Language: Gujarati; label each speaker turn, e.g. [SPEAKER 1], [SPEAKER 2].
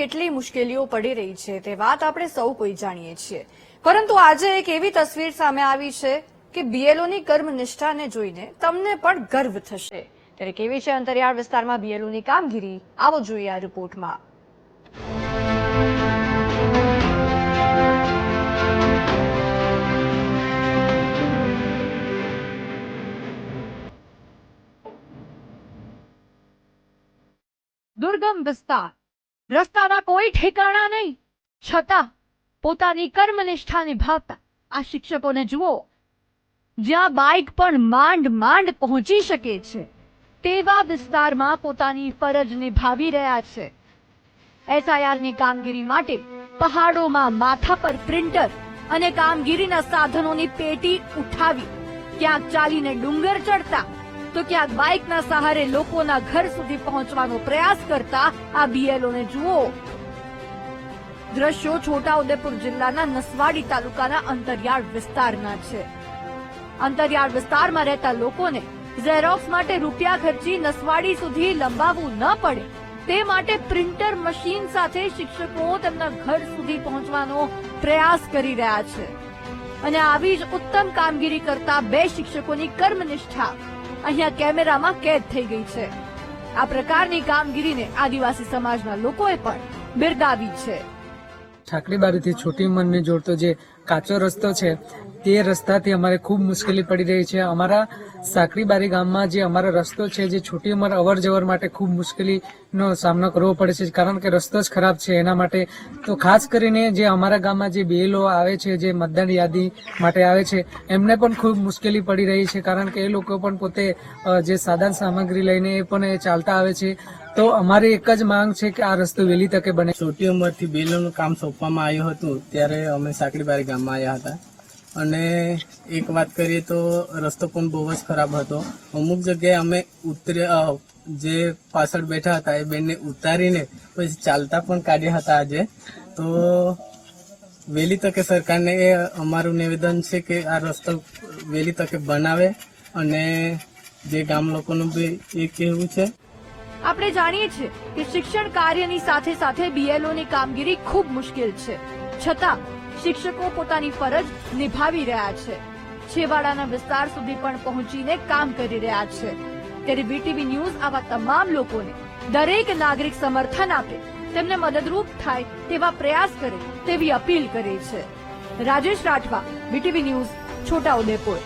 [SPEAKER 1] કેટલી મુશ્કેલીઓ પડી રહી છે તે વાત આપણે સૌ કોઈ જાણીએ છીએ. પરંતુ આજે એક એવી તસવીર સામે આવી છે કે બીએલઓની કર્મનિષ્ઠાને જોઈને તમને પણ ગર્વ થશે. ત્યારે કેવી છે અંતરિયાળ વિસ્તારમાં બીએલઓની કામગીરી? આવો જોઈએ આ રિપોર્ટમાં. દુર્ગમ વિસ્તાર. રસ્તાના કોઈ ઠેકાણા નહીં. છતાં પોતાની કર્મનિષ્ઠા નિભાવતા આ શિક્ષકોને જુઓ, જ્યાં બાઇક પણ માંડ માંડ પહોંચી શકે છે. તેવા વિસ્તારમાં પોતાની ફરજ નિભાવી રહ્યા છે. એસઆઈઆરની કામગીરી માટે પહાડોમાં માથા પર પ્રિન્ટર અને કામગીરીના સાધનોની પેટી ઉઠાવી ક્યાંક ચાલીને ડુંગર ચડતા તો ક્યાંક બાઇકના સહારે લોકોના ઘર સુધી પહોંચવાનો પ્રયાસ કરતા આ બીએલઓને જુઓ. દ્રશ્યો છોટાઉદેપુર જિલ્લાના નસવાડી તાલુકાના અંતરિયાળ વિસ્તારના છે. અંતરિયાળ વિસ્તારમાં રહેતા લોકોને ઝેરોક્સ માટે રૂપિયા ખર્ચી નસવાડી સુધી લંબાવવું ન પડે. તે માટે પ્રિન્ટર મશીન સાથે શિક્ષકો તેમના ઘર સુધી પહોંચવાનો પ્રયાસ કરી રહ્યા છે. અને આવી જ ઉત્તમ કામગીરી કરતા બે શિક્ષકોની કર્મનિષ્ઠા. અહીંયા કેમેરામાં કેદ થઈ ગઈ છે. આ પ્રકારની કામગીરીને આદિવાસી સમાજના લોકોએ પણ બિરદાવી છે.
[SPEAKER 2] ઠાકડીબારીથી છોટી મનને જોડતો જે કાચો રસ્તો છે, તે રસ્તાથી અમારે ખૂબ મુશ્કેલી પડી રહી છે. અમારા સાકરીબારી ગામમાં જે અમારો રસ્તો છે, જે છોટી ઉંમર અવર જવર માટે ખૂબ મુશ્કેલીનો સામનો કરવો પડે છે, કારણ કે રસ્તો જ ખરાબ છે એના માટે. તો ખાસ કરીને જે અમારા ગામમાં જે બેલો આવે છે, જે મતદાન યાદી માટે આવે છે, એમને પણ ખૂબ મુશ્કેલી પડી રહી છે, કારણ કે એ લોકો પણ પોતે જે સાધન સામગ્રી લઈને એ પણ એ ચાલતા આવે છે. તો અમારી એક જ માંગ છે કે આ રસ્તો વહેલી તકે બને.
[SPEAKER 3] છોટી ઉંમરથી બેલોનું કામ સોંપવામાં આવ્યું હતું, ત્યારે અમે સાંકડીબારી ગામમાં આવ્યા હતા. અને એક વાત કરીએ તો રસ્તો પણ બહુ જ ખરાબ હતો. અમુક જગ્યાએ અમે ઉતરે જે પાછળ બેઠા હતા એ બેનને ઉતારીને પછી ચાલતા પણ કાઢ્યા હતા આજે. તો વહેલી તકે સરકારને એ અમારું નિવેદન છે કે આ રસ્તો વહેલી તકે બનાવે અને જે ગામ લોકોનું બી એ કહેવું છે
[SPEAKER 1] આપણે જાણીએ છીએ કે શિક્ષણ કાર્યની સાથે સાથે બીએલઓની કામગીરી ખૂબ મુશ્કેલ છે. છતાં, શિક્ષકો પોતાની ફરજ નિભાવી રહ્યા છે. છેવાડાના વિસ્તાર સુધી પણ પહોંચીને કામ કરી રહ્યા છે. ત્યારે બીટીવી ન્યૂઝ આવા તમામ લોકોને દરેક નાગરિક સમર્થન આપે, તેમને મદદરૂપ થાય તેવા પ્રયાસ કરે તેવી અપીલ કરે છે. Rajesh Rathwa BTV news Chhotaudepur